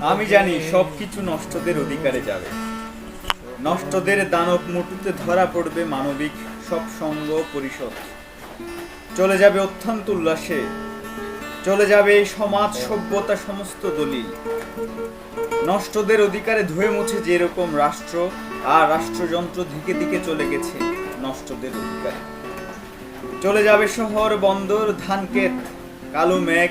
আমি জানি সবকিছু নষ্টদের অধিকারে যাবে। নষ্টদের দানব মুটুতে ধরা পড়বে মানবিক সব সঙ্গ পরিষদ চলে যাবে অত্যন্ত উল্লাসে। চলে যাবে সমাজ সভ্যতা সমস্ত দলিল। নষ্টদের অধিকারে ধুয়ে মুছে যেরকম রাষ্ট্র আর রাষ্ট্রযন্ত্র দিকে দিকে চলে গেছে নষ্টদের অধিকারে। চলে যাবে শহর বন্দর, ধানক্ষেত, কালো মেঘ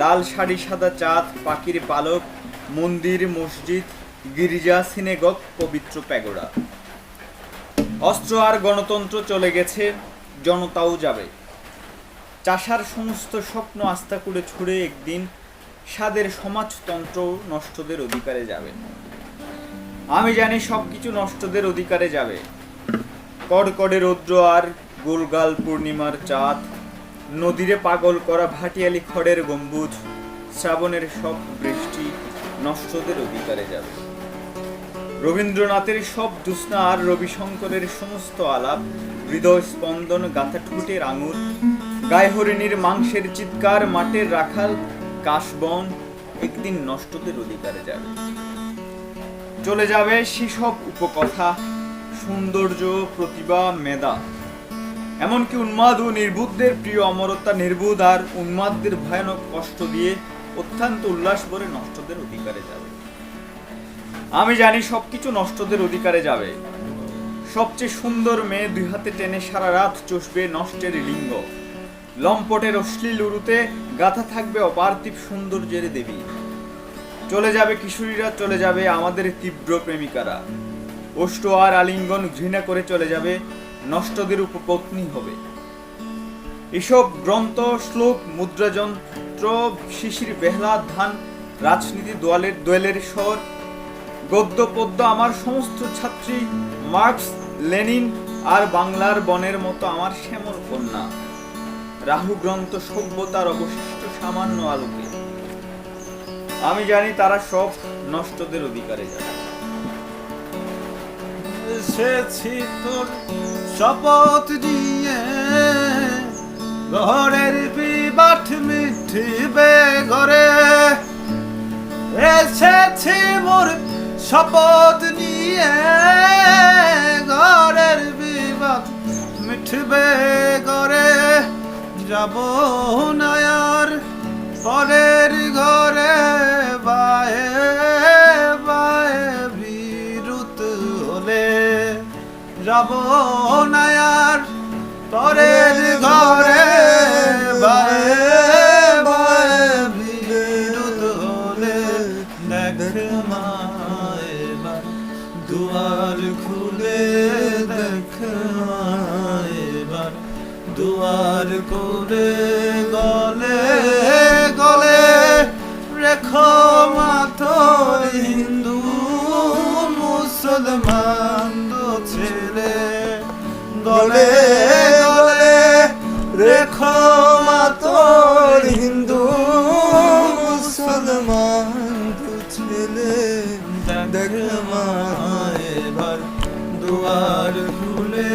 লাল শাড়ি, সাদা চাঁদ, পাখির পালক, মন্দির, মসজিদ, গির্জা সিনেগক পবিত্র প্যাগোড়া। অস্ত্র আর গণতন্ত্র চলে গেছে, জনতাও যাবে। চাষার সমস্ত স্বপ্ন আস্থা করে ছুড়ে একদিন স্বাদের সমাজতন্ত্র নষ্টদের অধিকারে যাবে। আমি জানি সব কিছু নষ্টদের অধিকারে যাবে। কড়কড়ে রৌদ্র আর গোলগাল পূর্ণিমার চাঁদ নদীরে পাগল করা ভাটিয়ালি খড়ের গম্বুজ, শ্রাবণের সব বৃষ্টি নষ্টদের অধিকারে যাবে। রবীন্দ্রনাথের সব জ্যোৎস্না আর রবিশঙ্করের সমস্ত আলাপ, হৃদয় স্পন্দন গাথা ঠুটের আঙুর গায়ে হরিণীর মাংসের চিৎকার, মাঠের রাখাল, কাশবন একদিন নষ্টদের অধিকারে যাবে। চলে যাবে সেসব উপকথা, সৌন্দর্য, প্রতিভা, মেধা। এমনকি উন্মাদ ও নির্বুদ্ধের প্রিয় অমরতা নির্বুধ আর উন্মাদদের ভয়ানক কষ্ট দিয়ে অত্যন্ত উল্লাস ভরে নষ্টদের অধিকারে যাবে। আমি জানি সবকিছু নষ্টদের অধিকারে যাবে। সবচেয়ে সুন্দর মেয়ে দুই হাতে টেনে সারা রাত চষবে নষ্টের লিঙ্গ। লম্পটের অশ্লীল উরুতে গাথা থাকবে অপার্থিব সৌন্দর্যের দেবী। চলে যাবে কিশোরীরা, চলে যাবে আমাদের তীব্র প্রেমিকারা। অষ্ট আর আলিঙ্গন ঘৃণা করে চলে যাবে নষ্টদের উপপত্নী হবে। এসব গ্রন্থ, শ্লোক, মুদ্রাযন্ত্র, শিশির, বেহলা, ধান, রাজনীতি, দোয়ালের দোয়েলের স্বর গদ্য পদ্য আমার সমস্ত ছাত্রী, মার্কস, লেনিন আর বাংলার বনের মতো আমার শ্যামল কন্যা। রাহু গ্রন্থ সভ্যতার অবশিষ্ট সামান্য আলোকে। আমি জানি তারা সব নষ্টদের অধিকারে যাবে এসেছি তোর শপথ নিয়ে। ঘরের বিবাট মিঠিবে ঘরে। এসেছি মোর শপথ নিয়ে। ঘরের বিবাদ মিঠবে ঘরে। যাব না আর পরের ঘরে। যাব না আর পরের ঘরে বায়ে বায়ে বিরুত হলে দেখ মায়েবার দুয়ার করে গলে গলে রেখো মাথো হিন্দু মুসলমান। রেখো মাতো হিন্দু মুসলমান ছেলে দেখ মা দেখ মায়েবার দুয়ার খুলে।